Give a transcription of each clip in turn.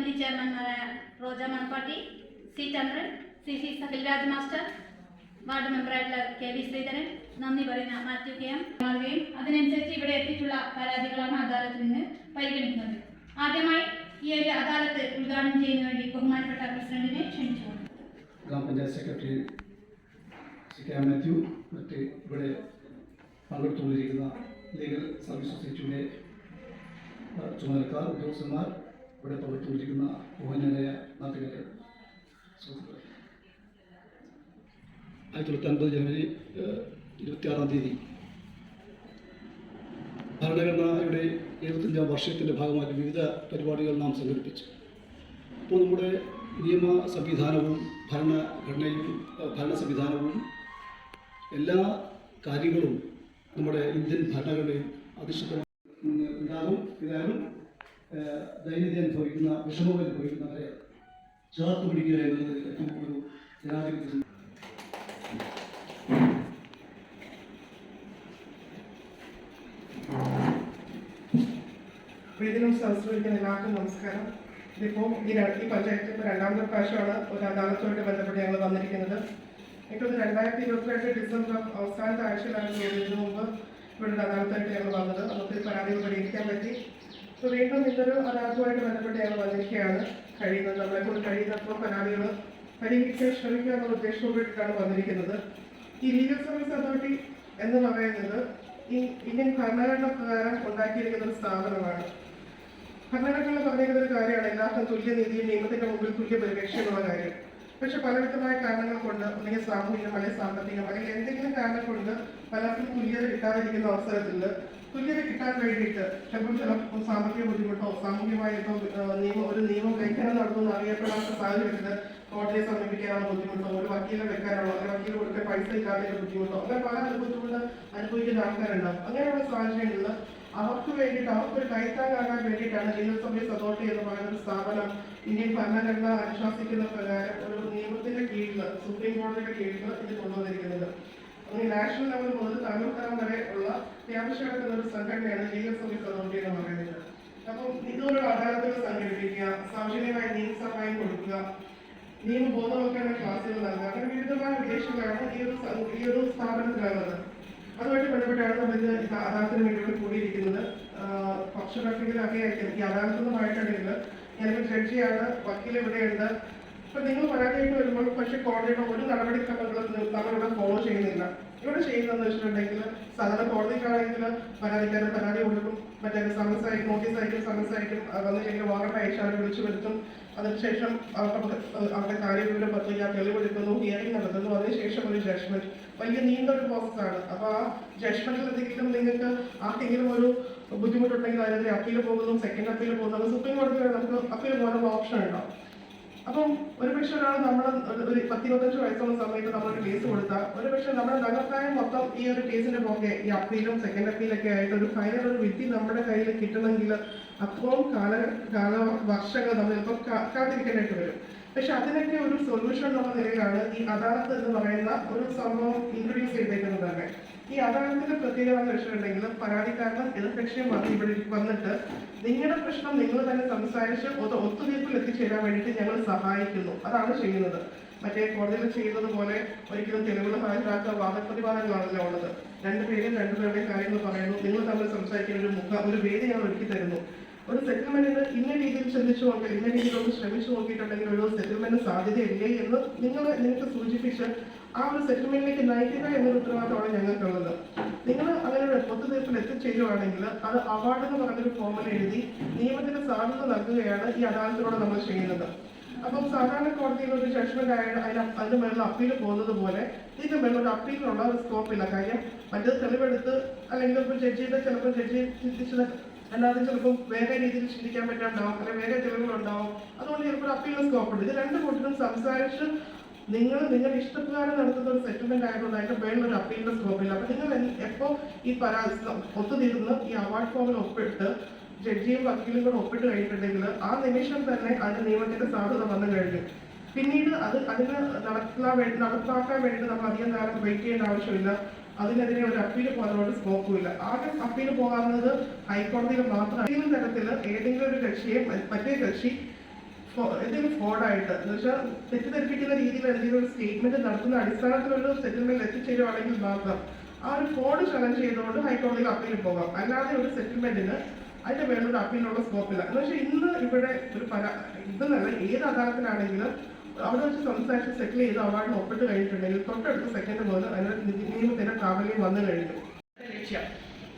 Committee ചെയർമാൻമാരായ Roja Manappatti C Chandran C C Sahilraj master ward മെമ്പറായിട്ടുള്ള K V Sreedharan നന്ദി പറയുന്ന Mathew K M അതിനനുസരിച്ച് ഇവിടെ എത്തിയിട്ടുള്ള പരാതികളാണ് അദാലത്തിൽ നിന്ന് പരിഗണിക്കുന്നത് ആദ്യമായി ഈ ഒരു അദാലത്ത് ഉദ്ഘാടനം ചെയ്യുന്ന വേണ്ടി ബഹുമാനപ്പെട്ട പ്രസിഡന്റിനെ ക്ഷണിച്ചുകൊണ്ടു. ഗ്രാമപഞ്ചായത്ത് സെക്രട്ടറി സി മാത്യു മറ്റ് ഇവിടെ പങ്കെടുത്തുകൊണ്ടിരിക്കുന്ന ലീഗൽ സർവീസ് സൊസൈറ്റിയുടെ ആ, ചുമതലക്കാർ ഉദ്യോഗസ്ഥന്മാർ ഇവിടെ പങ്കെടുത്തുകൊണ്ടിരിക്കുന്ന ബഹുമാന്യരായ നാട്ടുകാരെ ആയിരത്തി തൊള്ളായിരത്തി അൻപത് ജനുവരി ഇരുപത്തിയാറാം തീയതി ഭരണഘടനയുടെ എഴുപത്തഞ്ചാം വർഷത്തിന്റെ ഭാഗമായിട്ട് വിവിധ പരിപാടികൾ നാം സംഘടിപ്പിച്ചു. അപ്പോൾ നമ്മുടെ നിയമ സംവിധാനവും ഭരണഘടനയും ഭരണ സംവിധാനവും എല്ലാ കാര്യങ്ങളും നമ്മുടെ ഇന്ത്യൻ ഭരണഘടനയും അധിഷ്ഠിതം ഉണ്ടാകും. ദൈനംദിനം അനുഭവിക്കുന്ന വിഷമം അനുഭവിക്കുന്നവരെ ചേർത്ത് പിടിക്കുക ഏറ്റവും ഒരു ജനാധിപത്യം. സംസ്കൃതിക്കുന്ന സംസ്കരിക്കുന്ന എല്ലാവർക്കും നമസ്കാരം. ഇതിപ്പോൾ ഈ ഈ പഞ്ചായത്ത് ഇപ്പോൾ രണ്ടാമത്തെ പ്രാവശ്യമാണ് ഒരു അദാലത്തുമായിട്ട് ബന്ധപ്പെട്ട് ഞങ്ങൾ വന്നിരിക്കുന്നത്. എനിക്കത് രണ്ടായിരത്തി ഇരുപത്തിരണ്ട് ഡിസംബർ അവസാനത്തെ ആഴ്ചയിലാണ് ഇതിനു മുമ്പ് ഇവിടെ ഒരു അദാലത്തായിട്ട് ഞങ്ങൾ വന്നത്. നമുക്ക് പരാതികൾ പരിഹരിക്കാൻ പറ്റി. അപ്പോൾ വീണ്ടും ഇതൊരു അദാലത്തുമായിട്ട് ബന്ധപ്പെട്ട് ഞങ്ങൾ വന്നിരിക്കുകയാണ്. കഴിയുന്നത് നമ്മളെ കൊണ്ട് കഴിയുന്നപ്പോൾ പരാതികൾ പരിഹരിക്കാൻ ശ്രമിക്കുക എന്നുള്ള ഉദ്ദേശത്തോടുകൂടിയിട്ടാണ് വന്നിരിക്കുന്നത്. ഈ ലീഗൽ സർവീസ് അതോറിറ്റി എന്ന് പറയുന്നത് ഈ ഇന്ത്യൻ ഭരണഘടന പ്രകാരം ഉണ്ടാക്കിയിരിക്കുന്ന ഒരു സ്ഥാപനമാണ്. ഭരണഘടന പറഞ്ഞിരിക്കുന്ന ഒരു കാര്യമാണ് എല്ലാവർക്കും തുല്യനീതിയും നിയമത്തിന്റെ മുമ്പിൽ തുല്യ പരിരക്ഷ എന്നുള്ള കാര്യം. പക്ഷെ പലവിധമായ കാരണങ്ങൾ കൊണ്ട് അല്ലെങ്കിൽ സാമൂഹികം അല്ലെങ്കിൽ സാമ്പത്തികം അല്ലെങ്കിൽ എന്തെങ്കിലും കാരണം കൊണ്ട് പലർക്കും തുല്യത കിട്ടാതിരിക്കുന്ന അവസരത്തിൽ തുല്യത കിട്ടാൻ വേണ്ടിയിട്ട് ചില സാമ്പത്തിക ബുദ്ധിമുട്ടോ സാമൂഹികമായ ഇപ്പോൾ നിയമം ഒരു നിയമം ലംഘനം നടത്തുന്ന അറിയപ്പെടാത്ത സാഹചര്യത്തിൽ കോടതിയെ സമീപിക്കാനുള്ള ബുദ്ധിമുട്ടോ ഒരു വക്കീലെ വെക്കാനുള്ള അങ്ങനെ വക്കീൽ കൊടുക്കാൻ പൈസ ഇല്ലാത്ത ബുദ്ധിമുട്ടോ അങ്ങനെ പല ബുദ്ധിമുട്ട് അനുഭവിക്കുന്ന ആൾക്കാരുണ്ടാവും അങ്ങനെയുള്ള സാഹചര്യങ്ങളിൽ അവർക്ക് വേണ്ടിയിട്ട് അവർക്കൊരു കൈത്താങ്ങാകാൻ വേണ്ടിയിട്ടാണ് ലീഗൽ സർവീസ് അതോറിറ്റി എന്ന് പറയുന്ന ഒരു സ്ഥാപനം ഇന്ത്യൻ ഭരണഘടന അനുശാസിക്കുന്ന പ്രകാരം ഒരു നിയമത്തിന്റെ കീഴിൽ സുപ്രീം കോടതിയുടെ കീഴിൽ ഇത് കൊണ്ടുവന്നിരിക്കുന്നത്. നാഷണൽ ലെവൽ മുതൽ താലൂക്ക് തലം വരെ ഉള്ള അത്യാവശ്യമായിട്ടുള്ള ഒരു സംഘടനയാണ് ലീഗൽ സർവീസ് അതോറിറ്റി എന്ന് പറയുന്നത്. അപ്പം ഇതുപോലുള്ള അദാലത്തുകൾ സംഘടിപ്പിക്കുക സൗജന്യമായ നിയമസഹായം കൊടുക്കുക നിയമബോധവൽക്കരണ ക്ലാസ്സുകൾ നൽകുക അങ്ങനെ വിവിധമായ ഉദ്ദേശങ്ങളാണ് ഈ ഒരു ഈ ഒരു സ്ഥാപനത്തിലുള്ളത്. അതുമായിട്ട് ബന്ധപ്പെട്ടാണ് നമ്മൾ ഇന്ന് ഇത് അദാലത്തിന് വേണ്ടിയിട്ട് കൂടിയിരിക്കുന്നത്. ആയിരിക്കും ഈ അദാലത്തുമായിട്ടുണ്ടെങ്കിൽ ഞാനിപ്പോൾ ജഡ്ജിയാണ് വക്കീൽ ഇവിടെയുണ്ട് ഇപ്പൊ നിങ്ങൾ പരാതിയായിട്ട് വരുമ്പോൾ പക്ഷെ കോടതിയുടെ ഒരു നടപടിക്രമങ്ങളും ഇവിടെ ഫോളോ ചെയ്യുന്നില്ല. ഇവിടെ ചെയ്യുന്നതെന്ന് വെച്ചിട്ടുണ്ടെങ്കിൽ സാധാരണ കോടതിക്കാണെങ്കിൽ പരാതിക്കാരൻ പരാതി കൊടുക്കും. മറ്റേ സമൻസ് അയക്കും നോട്ടീസ് അയക്കും സമൻസ് അയക്കും. അത് കഴിഞ്ഞാൽ വാറണ്ട് അയച്ചാൽ വിളിച്ചു വരുത്തും. അതിനുശേഷം അവർക്ക് അവരുടെ കാര്യവിവരം പത്രിക തെളിവെടുക്കുന്നു ഹിയറിംഗ് നടത്തുന്നു. അതിനുശേഷം ഒരു ജഡ്ജ്മെന്റ് വലിയ നീണ്ട ഒരു പ്രോസസ്സാണ് അപ്പൊ ആ ജഡ്ജ്മെന്റിൽ എന്തെങ്കിലും നിങ്ങൾക്ക് ആർക്കെങ്കിലും ഒരു ബുദ്ധിമുട്ടുണ്ടെങ്കിൽ അതിനെതിരെ അപ്പീൽ പോകുന്നു സെക്കൻഡ് അപ്പീൽ പോകുന്നു. സുപ്രീം കോടതി നമുക്ക് അപ്പീൽ പോകാനുള്ള ഓപ്ഷൻ ഉണ്ടാവും അപ്പം ഒരുപക്ഷെ ഒരാൾ നമ്മൾ ഒരു പത്തിരുപത്തഞ്ച് വയസ്സുള്ള സമയത്ത് നമ്മളൊരു കേസ് കൊടുത്താൽ ഒരുപക്ഷെ നമ്മുടെ നഗരപ്രായം മൊത്തം ഈ ഒരു കേസിന്റെ പുറകെ ഈ അപ്പീലും സെക്കൻഡ് അപ്പീലൊക്കെ ആയിട്ട് ഒരു ഫൈനൽ ഒരു വിധി നമ്മുടെ കയ്യിൽ കിട്ടണമെങ്കിൽ അത്രയും കാല കാല വർഷങ്ങൾ നമ്മൾ ഇപ്പം കാത്തിരിക്കേണ്ടതായിട്ട് വരും. പക്ഷെ അതിനൊക്കെ ഒരു സൊല്യൂഷൻ എന്നുള്ള നിലയിലാണ് ഈ അദാലത്ത് എന്ന് പറയുന്ന ഒരു സംഭവം ഇൻട്രൊഡ്യൂസ് ചെയ്തേക്കുന്നത് തന്നെ ഈ അദാലത്തിന്റെ പ്രത്യേകത എന്ന് വെച്ചിട്ടുണ്ടെങ്കിൽ പരാതിക്കാരനും എതിർകക്ഷിയും വന്ന് ഇവിടെ വന്നിട്ട് നിങ്ങളുടെ പ്രശ്നം നിങ്ങൾ തന്നെ സംസാരിച്ച് ഒരു ഒത്തുതീർപ്പിൽ എത്തിച്ചേരാൻ വേണ്ടിയിട്ട് ഞങ്ങൾ സഹായിക്കുന്നു. അതാണ് ചെയ്യുന്നത്. മറ്റേ കോടതിയിൽ ചെയ്യുന്നത് പോലെ ഒരിക്കലും തെളിവുകൾ ഹാജരാക്കുക വാദപ്രതിവാദങ്ങളാണല്ലോ ഉള്ളത്. രണ്ടുപേരും രണ്ടുപേരുടെയും കാര്യങ്ങൾ പറയുന്നു. നിങ്ങൾ തമ്മിൽ സംസാരിക്കുന്ന ഒരു മുഖ ഒരു വേദി ഞാൻ ഒരുക്കി തരുന്നു. ഒരു സെറ്റിൽമെന്റിന് ഇന്ന രീതിയിൽ ചിന്തിച്ചു നോക്കി ഇന്ന രീതിയിൽ ഒന്ന് ശ്രമിച്ചു നോക്കിയിട്ടുണ്ടെങ്കിൽ ഒരു സെറ്റിൽമെന്റ് സാധ്യതയില്ലേ എന്ന് നിങ്ങൾ നിങ്ങൾക്ക് സൂചിപ്പിച്ച് ആ ഒരു സെറ്റിൽമെന്റിലേക്ക് നയിക്കുക എന്നൊരു ഉത്തരവാദിത്തമാണ് ഞങ്ങൾക്കുള്ളത്. നിങ്ങൾ അങ്ങനെ ഒരു ഒത്തുതീർപ്പിൽ എത്തിച്ചേരുവാണെങ്കിൽ അത് അവാർഡ് എന്ന് പറഞ്ഞൊരു ഫോമിൽ എഴുതി നിയമത്തിന് സാധ്യത നൽകുകയാണ് ഈ അദാലത്തിലൂടെ നമ്മൾ ചെയ്യുന്നത്. അപ്പം സാധാരണ കോടതിയിൽ ഒരു ജഡ്ജ്മെന്റ് ആയ അതിന് അതിന് മേലുള്ള അപ്പീൽ പോകുന്നത് പോലെ ഇതിന് മേലുള്ള അപ്പീലിനുള്ള സ്കോപ്പ് ഇല്ല. കാര്യം മറ്റേത് തെളിവെടുത്ത് അല്ലെങ്കിൽ ഇപ്പോൾ ജഡ്ജിയുടെ ചിലപ്പോൾ ജഡ്ജി ചിന്തിച്ചത് അല്ലാതെ ചിലപ്പോൾ വേറെ രീതിയിൽ ചിന്തിക്കാൻ പറ്റാണ്ടാവും അല്ലെങ്കിൽ വേറെ തെളിവുകളുണ്ടാവും അതുകൊണ്ട് ചിലപ്പോൾ അപ്പീലിന് സ്കോപ്പ് ഉണ്ട്. ഇത് രണ്ട് കൂട്ടരും സംസാരിച്ച് നിങ്ങൾ നിങ്ങൾ ഇഷ്ടപ്രകാരം നടത്തുന്ന ഒരു സെറ്റിൽമെന്റ് ആയതുകൊണ്ട് അതിന്റെ പേരിൽ ഒരു അപ്പീലിന്റെ സ്കോപ്പ് ഇല്ല. അപ്പൊ നിങ്ങൾ എപ്പോ ഈ പരാതി ഒത്തുതീർന്ന് ഈ അവാർഡ് ഫോമിൽ ഒപ്പിട്ട് ജഡ്ജിയും വക്കീലും കൂടെ ഒപ്പിട്ട് കഴിഞ്ഞിട്ടുണ്ടെങ്കിൽ ആ നിമിഷം തന്നെ അതിന്റെ നിയമത്തിന്റെ സാധുത വന്നു കഴിഞ്ഞു. പിന്നീട് അത് അതിന് നടത്താൻ വേണ്ടി നടപ്പാക്കാൻ വേണ്ടി നമ്മൾ അധികം നേരം വെയിറ്റ് ചെയ്യേണ്ട ആവശ്യമില്ല. അതിനെതിരെ ഒരു അപ്പീൽ പോകാനുള്ള സ്കോപ്പുമില്ല ആകെ അപ്പീൽ പോകാവുന്നത് ഹൈക്കോടതിയിൽ മാത്രം ഏതെങ്കിലും തരത്തിൽ ഏതെങ്കിലും ഒരു കക്ഷിയെ മറ്റേ കക്ഷി എന്തെങ്കിലും ഫ്രോഡായിട്ട് എന്ന് വെച്ചാൽ തെറ്റിദ്ധരിപ്പിക്കുന്ന രീതിയിൽ എന്തെങ്കിലും ഒരു സ്റ്റേറ്റ്മെന്റ് നടത്തുന്ന അടിസ്ഥാനത്തിലുള്ള സെറ്റിൽമെന്റ് എത്തിച്ചേരുവാണെങ്കിൽ മാത്രം ആ ഒരു ഫ്രോഡ് ചലഞ്ച് ചെയ്തുകൊണ്ട് ഹൈക്കോടതിയിൽ അപ്പീൽ പോകാം. അല്ലാതെ ഒരു സെറ്റിൽമെന്റിന് അതിന്റെ പേരിലൊരു അപ്പീലിനുള്ള സ്കോപ്പില്ല എന്ന് വെച്ചാൽ ഇന്ന് ഇവിടെ ഒരു പല ഇതെന്നല്ല ഏത് അദാലത്തിലാണെങ്കിലും അവിടെ വെച്ച് സംസാരിച്ച് സെറ്റിൽ ചെയ്ത് അവാർഡിന് ഒപ്പിട്ട് കഴിഞ്ഞിട്ടുണ്ടെങ്കിൽ തൊട്ടടുത്ത സെക്കൻഡ് മുതൽ അതിന് നിയമത്തിന്റെ പ്രാബല്യം വന്നു കഴിഞ്ഞു. ലക്ഷ്യം.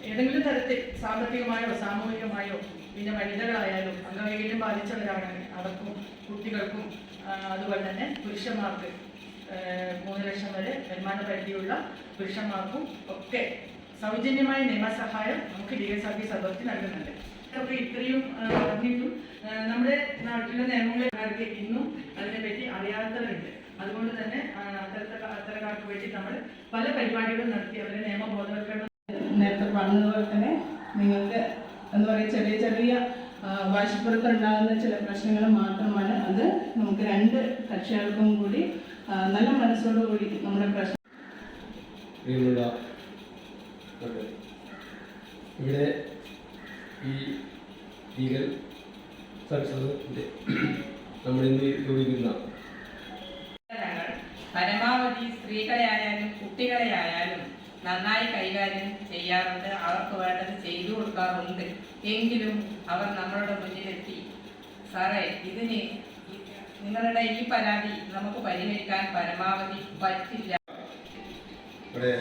ഏതെങ്കിലും തരത്തിൽ സാമ്പത്തികമായോ സാമൂഹികമായോ പിന്നെ വനിതകളായാലും അംഗവൈകല്യം ബാധിച്ചവരാണെങ്കിൽ അവർക്കും കുട്ടികൾക്കും അതുപോലെ തന്നെ പുരുഷന്മാർക്ക് മൂന്ന് ലക്ഷം വരെ വരുമാന പരിധിയുള്ള പുരുഷന്മാർക്കും ഒക്കെ സൗജന്യമായ നിയമസഹായം നമുക്ക് ഡി എസ് ആർ പി സർവത്തിൽ നൽകുന്നുണ്ട്. ഇത്രയും പറഞ്ഞിട്ടും നമ്മുടെ നാട്ടിലെ നിയമങ്ങളെ ഇന്നും അതിനെപ്പറ്റി അറിയാത്തവരുണ്ട് അതുകൊണ്ട് തന്നെ അത്തരക്കാർക്ക് വേണ്ടി നമ്മൾ പല പരിപാടികളും നടത്തി അവരെ നിയമബോധവൽക്കരണം നേരത്തെ പറഞ്ഞതുപോലെ തന്നെ നിങ്ങൾക്ക് എന്താ പറയുക ചെറിയ ചെറിയ വാശിപ്പുറത്ത് ഉണ്ടാകുന്ന ചില പ്രശ്നങ്ങൾ മാത്രമാണ്. അത് നമുക്ക് രണ്ട് കക്ഷികൾക്കും കൂടി നല്ല നല്ല മനസ്സോടുകൂടി നമ്മുടെ പ്രശ്നം ഇവിടെ ഈ ലീഗൽ നമ്മൾ ഇന്ന് യോജിക്കുന്ന ഞങ്ങൾ പരമാവധി സ്ത്രീകളെയായാലും കുട്ടികളെയായാലും കുട്ടികളെ ആയാലും നന്നായി കൈകാര്യം ചെയ്യാറുണ്ട്. അവർക്ക് വേണ്ടത് ചെയ്തു കൊടുക്കാറുണ്ട്. എങ്കിലും അവർ നമ്മളുടെ മുന്നിലെത്തി. സാറേ ഇതിന് നിങ്ങളുടെ ഈ പരാതി നമുക്ക് പരിഹരിക്കാൻ പരമാവധി പറ്റില്ല. ഇവിടെ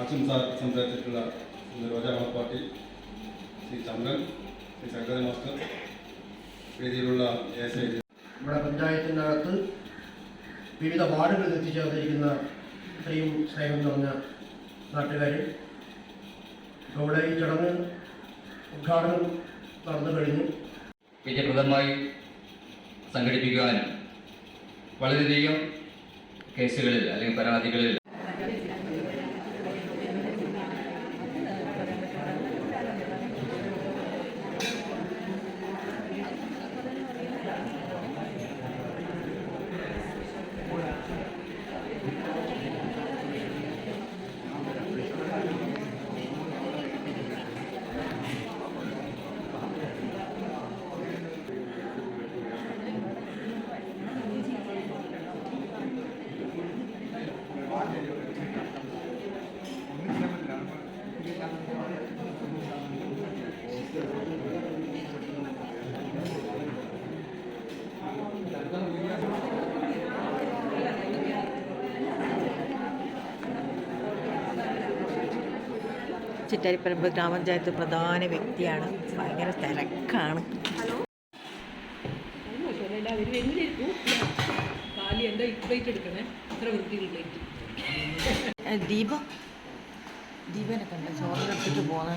ആശംസ സംസാരിച്ചിട്ടുള്ള ശ്രീ പാർട്ടി ശ്രീ ചന്ദ്രൻ ശ്രീ ശങ്കര മാസ്റ്റർ വേദിയിലുള്ള നമ്മുടെ എസ് അകത്ത് പഞ്ചായത്തിനകത്ത് വിവിധ വാർഡുകളിൽ എത്തിച്ചേർന്നിരിക്കുന്ന ഇത്രയും സ്നേഹം നിറഞ്ഞ നാട്ടുകാരെ അവിടെ ഈ ചടങ്ങ് ഉദ്ഘാടനം നടന്നു കഴിഞ്ഞു. വിജയപ്രദമായി സംഘടിപ്പിക്കുവാനും വളരെയധികം കേസുകളിൽ അല്ലെങ്കിൽ പരാതികളിൽ ചിറ്റാരിപ്പറമ്പ് ഗ്രാമപഞ്ചായത്ത് പ്രധാന വ്യക്തിയാണ്. ഭയങ്കര തിരക്കാണ്. ദീപ? ദീപനെ കണ്ട? ചോറിനെടുത്തിട്ട് പോന്നെ.